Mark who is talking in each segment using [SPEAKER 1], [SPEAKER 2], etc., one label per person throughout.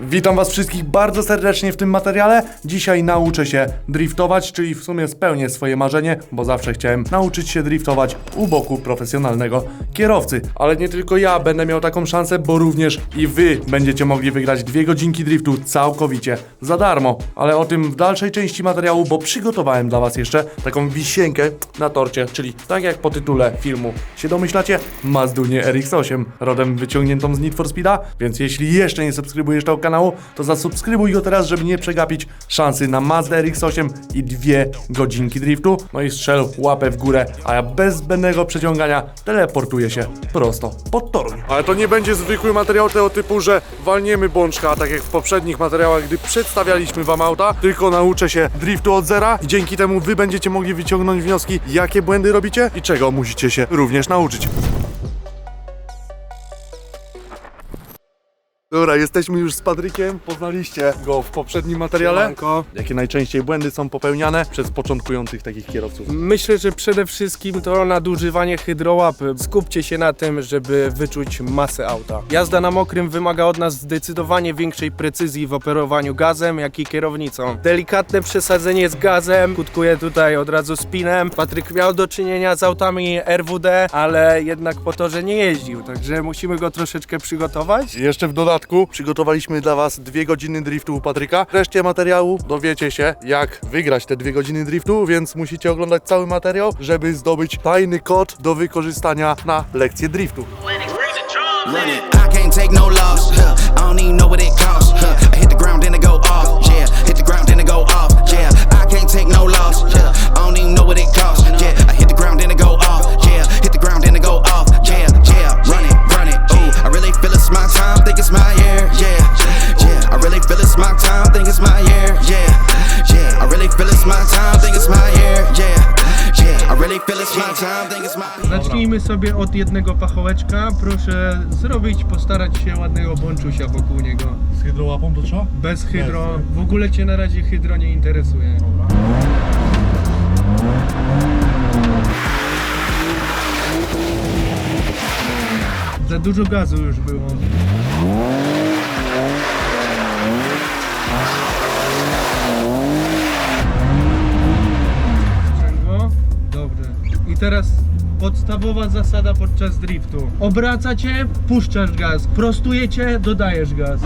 [SPEAKER 1] Witam was wszystkich bardzo serdecznie w tym materiale. Dzisiaj nauczę się driftować, czyli w sumie spełnię swoje marzenie, bo zawsze chciałem nauczyć się driftować u boku profesjonalnego kierowcy. Ale nie tylko ja będę miał taką szansę, bo również i wy będziecie mogli wygrać dwie godzinki driftu całkowicie za darmo. Ale o tym w dalszej części materiału, bo przygotowałem dla was jeszcze taką wisienkę na torcie, czyli tak jak po tytule filmu się domyślacie, Mazdunie RX-8, rodem wyciągniętą z Need for Speeda, więc jeśli jeszcze nie subskrybujesz tego kanału, to zasubskrybuj go teraz, żeby nie przegapić szansy na Mazda RX-8 i dwie godzinki driftu. No i strzel łapę w górę, a ja bez zbędnego przeciągania teleportuję się prosto pod Toruń. Ale to nie będzie zwykły materiał tego typu, że walniemy bączka, tak jak w poprzednich materiałach, gdy przedstawialiśmy wam auta, tylko nauczę się driftu od zera i dzięki temu wy będziecie mogli wyciągnąć wnioski, jakie błędy robicie i czego musicie się również nauczyć. Dobra, jesteśmy już z Patrykiem. Poznaliście go w poprzednim materiale.
[SPEAKER 2] Siemanko.
[SPEAKER 1] Jakie najczęściej błędy są popełniane przez początkujących takich kierowców?
[SPEAKER 2] Myślę, że przede wszystkim to nadużywanie hydrołapy. Skupcie się na tym, żeby wyczuć masę auta. Jazda na mokrym wymaga od nas zdecydowanie większej precyzji w operowaniu gazem, jak i kierownicą. Delikatne przesadzenie z gazem skutkuje tutaj od razu spinem. Patryk miał do czynienia z autami RWD, ale jednak po torze nie jeździł, także musimy go troszeczkę przygotować.
[SPEAKER 1] Jeszcze w dodatku przygotowaliśmy dla Was dwie godziny driftu u Patryka. W reszcie materiału dowiecie się, jak wygrać te dwie godziny driftu, więc musicie oglądać cały materiał, żeby zdobyć tajny kod do wykorzystania na lekcję driftu.
[SPEAKER 3] I can't take no loss. I don't even know what it costs. Hit the ground, then go off. Yeah, I can't take no loss. Yeah, I don't even know what it costs.
[SPEAKER 2] Zacznijmy sobie od jednego pachołeczka. Proszę zrobić, postarać się ładnego bączusia wokół niego.
[SPEAKER 1] Z hydrołapą to trzeba?
[SPEAKER 2] Bez hydro. W ogóle cię na razie hydro nie interesuje. Za dużo gazu już było. Teraz podstawowa zasada podczas driftu. Obracacie, puszczasz gaz. Prostujecie, dodajesz gaz.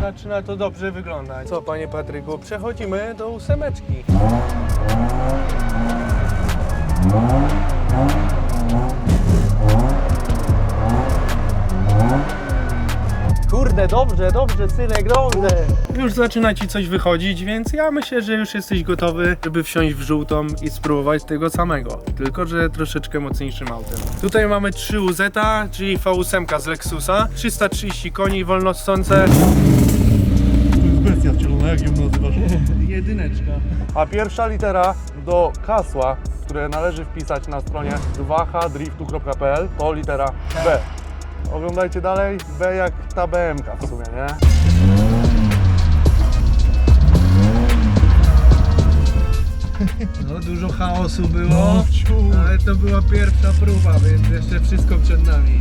[SPEAKER 2] Zaczyna to dobrze wyglądać. Co, panie Patryku? Przechodzimy do ósemeczki. Kurde, dobrze, dobrze, synek, dobrze. Już zaczyna ci coś wychodzić, więc ja myślę, że już jesteś gotowy, żeby wsiąść w żółtą i spróbować tego samego. Tylko, że troszeczkę mocniejszym autem. Tutaj mamy 3 UZ, czyli V8 z Lexusa, 330 koni wolnostące.
[SPEAKER 1] Bestia wcielona, jak ją nazywasz?
[SPEAKER 2] Jedyneczka.
[SPEAKER 1] A pierwsza litera do hasła, które należy wpisać na stronie 2hdriftu.pl to litera B. Oglądajcie dalej, B jak ta BMK w sumie, nie?
[SPEAKER 2] No, dużo chaosu było, ale to była pierwsza próba, więc jeszcze wszystko przed nami.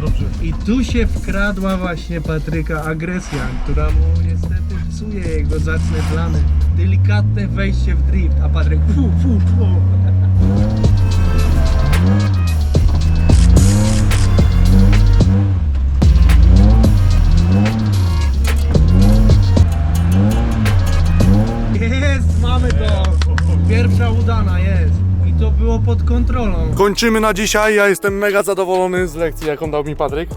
[SPEAKER 1] Dobrze.
[SPEAKER 2] I tu się wkradła właśnie Patryka agresja, która mu niestety psuje jego zacne plany. Delikatne wejście w drift, a Patryk fu, fu, fu.
[SPEAKER 1] Kończymy na dzisiaj. Ja jestem mega zadowolony z lekcji, jaką dał mi Patryk.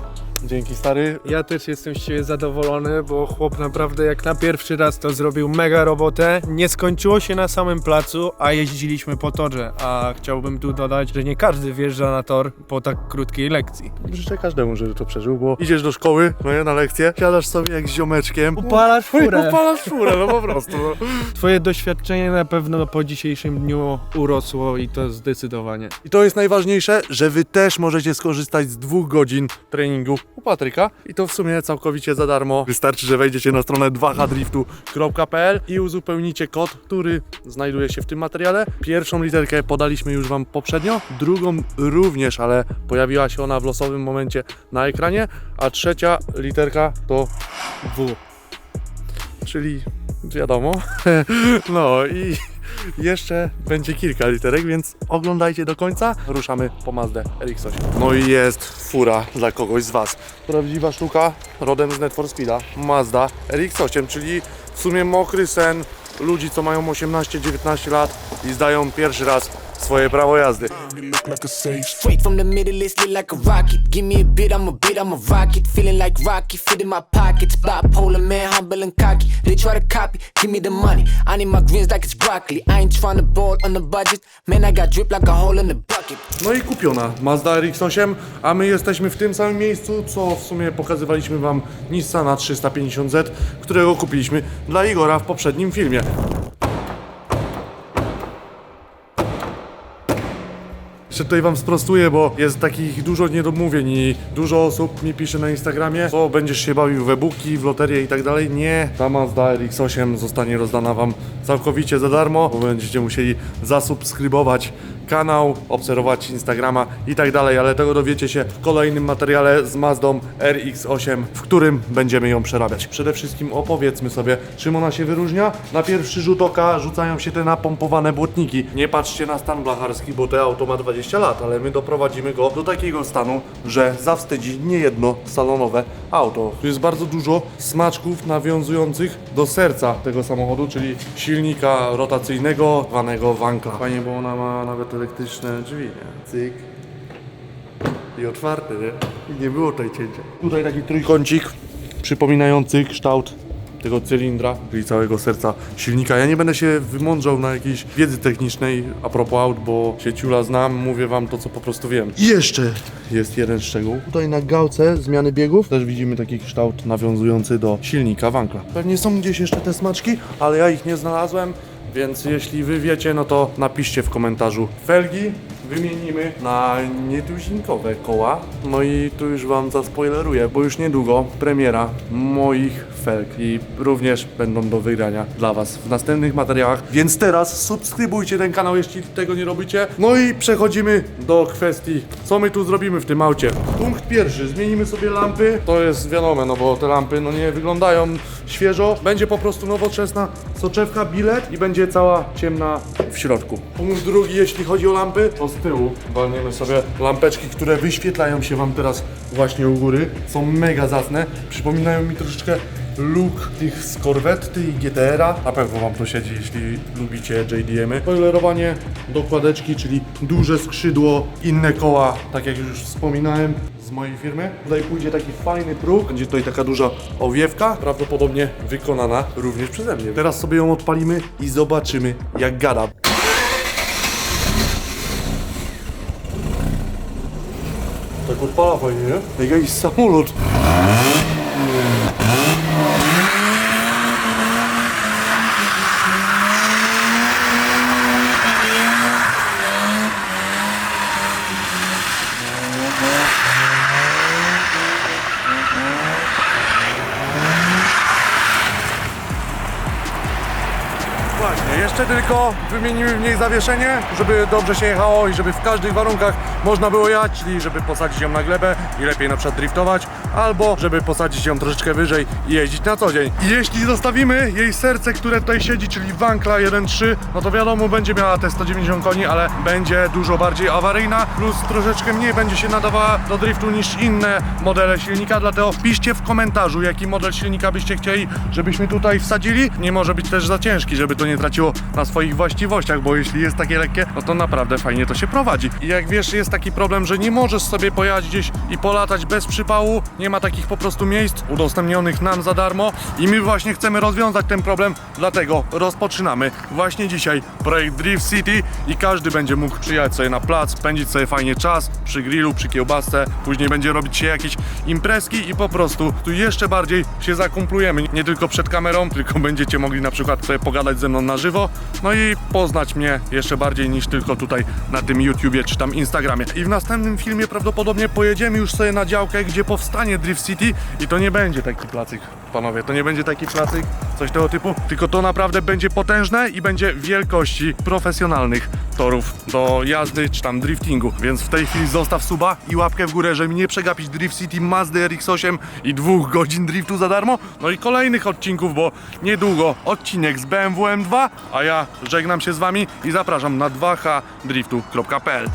[SPEAKER 1] Dzięki stary.
[SPEAKER 2] Ja też jestem z Ciebie zadowolony, bo chłop naprawdę jak na pierwszy raz to zrobił mega robotę. Nie skończyło się na samym placu, a jeździliśmy po torze. A chciałbym tu dodać, że nie każdy wjeżdża na tor po tak krótkiej lekcji.
[SPEAKER 1] Życzę każdemu, żeby to przeżył, bo idziesz do szkoły, no nie, na lekcję, siadasz sobie jak z ziomeczkiem.
[SPEAKER 2] Upalasz furę.
[SPEAKER 1] Upalasz furę, no po prostu. No.
[SPEAKER 2] Twoje doświadczenie na pewno po dzisiejszym dniu urosło i to zdecydowanie.
[SPEAKER 1] I to jest najważniejsze, że wy też możecie skorzystać z dwóch godzin treningu u Patryka i to w sumie całkowicie za darmo. Wystarczy, że wejdziecie na stronę 2hdriftu.pl i uzupełnicie kod, który znajduje się w tym materiale. Pierwszą literkę podaliśmy już Wam poprzednio, drugą również, ale pojawiła się ona w losowym momencie na ekranie, a trzecia literka to W. Czyli wiadomo. No i jeszcze będzie kilka literek, więc oglądajcie do końca. Ruszamy po Mazdę RX-8. No i jest fura dla kogoś z Was. Prawdziwa sztuka, rodem z Net Speeda. Mazda RX-8, czyli w sumie mokry sen ludzi, co mają 18-19 lat i zdają pierwszy raz swoje prawo jazdy.
[SPEAKER 4] Straight from the middle, lit like a rocket. Give me a bit, I'm a bit, I'm a rocket. Feeling like Rocky, fit in my pockets. Bipolar man, humble and cocky. They try to copy, give me the money. I need my greens like it's broccoli. I ain't trying to board on the budget. Man, I got drip like a hole in the bucket.
[SPEAKER 1] No i kupiona Mazda RX-8, a my jesteśmy w tym samym miejscu, co w sumie pokazywaliśmy Wam Nissana 350Z, którego kupiliśmy dla Igora w poprzednim filmie. Jeszcze tutaj Wam sprostuję, bo jest takich dużo niedomówień i dużo osób mi pisze na Instagramie, co będziesz się bawił w e-booki, w loterię i tak dalej. Nie, ta Mazda RX-8 zostanie rozdana Wam całkowicie za darmo, bo będziecie musieli zasubskrybować kanał, obserwować Instagrama i tak dalej, ale tego dowiecie się w kolejnym materiale z Mazdą RX-8, w którym będziemy ją przerabiać. Przede wszystkim opowiedzmy sobie, czym ona się wyróżnia. Na pierwszy rzut oka rzucają się te napompowane błotniki. Nie patrzcie na stan blacharski, bo te auto ma 20 lat, ale my doprowadzimy go do takiego stanu, że zawstydzi niejedno salonowe auto. Tu jest bardzo dużo smaczków nawiązujących do serca tego samochodu, czyli silnika rotacyjnego, zwanego wankla. Fajnie, bo ona ma nawet elektryczne drzwi, nie? Cyk. I otwarte, nie? I nie było tutaj cięcia. Tutaj taki trójkącik przypominający kształt tego cylindra, czyli całego serca silnika. Ja nie będę się wymądrzał na jakiejś wiedzy technicznej a propos aut, bo się ciula znam, mówię wam to, co po prostu wiem. I jeszcze jest jeden szczegół. Tutaj na gałce zmiany biegów też widzimy taki kształt nawiązujący do silnika Wankla. Pewnie są gdzieś jeszcze te smaczki, ale ja ich nie znalazłem. Więc jeśli wy wiecie, no to napiszcie w komentarzu. Felgi wymienimy na nietuzinkowe koła. No i tu już wam zaspoileruję, bo już niedługo premiera moich felg i również będą do wygrania dla was w następnych materiałach. Więc teraz subskrybujcie ten kanał, jeśli tego nie robicie. No i przechodzimy do kwestii, co my tu zrobimy w tym aucie. Punkt pierwszy, zmienimy sobie lampy. To jest wiadome, no bo te lampy no nie wyglądają świeżo. Będzie po prostu nowoczesna soczewka, bilet i będzie cała ciemna w środku. Punkt drugi, jeśli chodzi o lampy, to z tyłu walniemy sobie lampeczki, które wyświetlają się wam teraz właśnie u góry. Są mega zacne. Przypominają mi troszeczkę look tych z Corvetty i GTR-a. Na pewno wam to siedzi, jeśli lubicie JDM-y. Spoilerowanie dokładeczki, czyli duże skrzydło, inne koła, tak jak już wspominałem z mojej firmy. Tutaj pójdzie taki fajny próg, będzie tutaj taka duża owiewka, prawdopodobnie wykonana również przeze mnie. Teraz sobie ją odpalimy i zobaczymy jak gada. Tak odpala fajnie, nie? Jak jakiś samolot. Jeszcze tylko wymienimy w niej zawieszenie, żeby dobrze się jechało i żeby w każdych warunkach można było jechać, czyli żeby posadzić ją na glebę i lepiej na przykład driftować, albo żeby posadzić ją troszeczkę wyżej i jeździć na co dzień. I jeśli zostawimy jej serce, które tutaj siedzi, czyli Wankla 1.3, no to wiadomo, będzie miała te 190 koni, ale będzie dużo bardziej awaryjna, plus troszeczkę mniej będzie się nadawała do driftu niż inne modele silnika, dlatego piszcie w komentarzu, jaki model silnika byście chcieli, żebyśmy tutaj wsadzili. Nie może być też za ciężki, żeby to nie traciło na swoich właściwościach, bo jeśli jest takie lekkie, no to naprawdę fajnie to się prowadzi. I jak wiesz, jest taki problem, że nie możesz sobie pojechać gdzieś i polatać bez przypału, nie ma takich po prostu miejsc udostępnionych nam za darmo i my właśnie chcemy rozwiązać ten problem, dlatego rozpoczynamy właśnie dzisiaj projekt Drift City i każdy będzie mógł przyjechać sobie na plac, spędzić sobie fajnie czas przy grillu, przy kiełbasce, później będzie robić się jakieś imprezki i po prostu tu jeszcze bardziej się zakumplujemy, nie tylko przed kamerą, tylko będziecie mogli na przykład sobie pogadać ze mną na żywo. No i poznać mnie jeszcze bardziej niż tylko tutaj na tym YouTubie czy tam Instagramie. I w następnym filmie prawdopodobnie pojedziemy już sobie na działkę, gdzie powstanie Drift City. I to nie będzie taki placyk, panowie, to nie będzie taki placyk, coś tego typu, tylko to naprawdę będzie potężne i będzie wielkości profesjonalnych torów do jazdy czy tam driftingu, więc w tej chwili zostaw suba i łapkę w górę, żeby nie przegapić Drift City Mazdy RX-8 i dwóch godzin driftu za darmo, no i kolejnych odcinków, bo niedługo odcinek z BMW M2, a ja żegnam się z wami i zapraszam na 2hdriftu.pl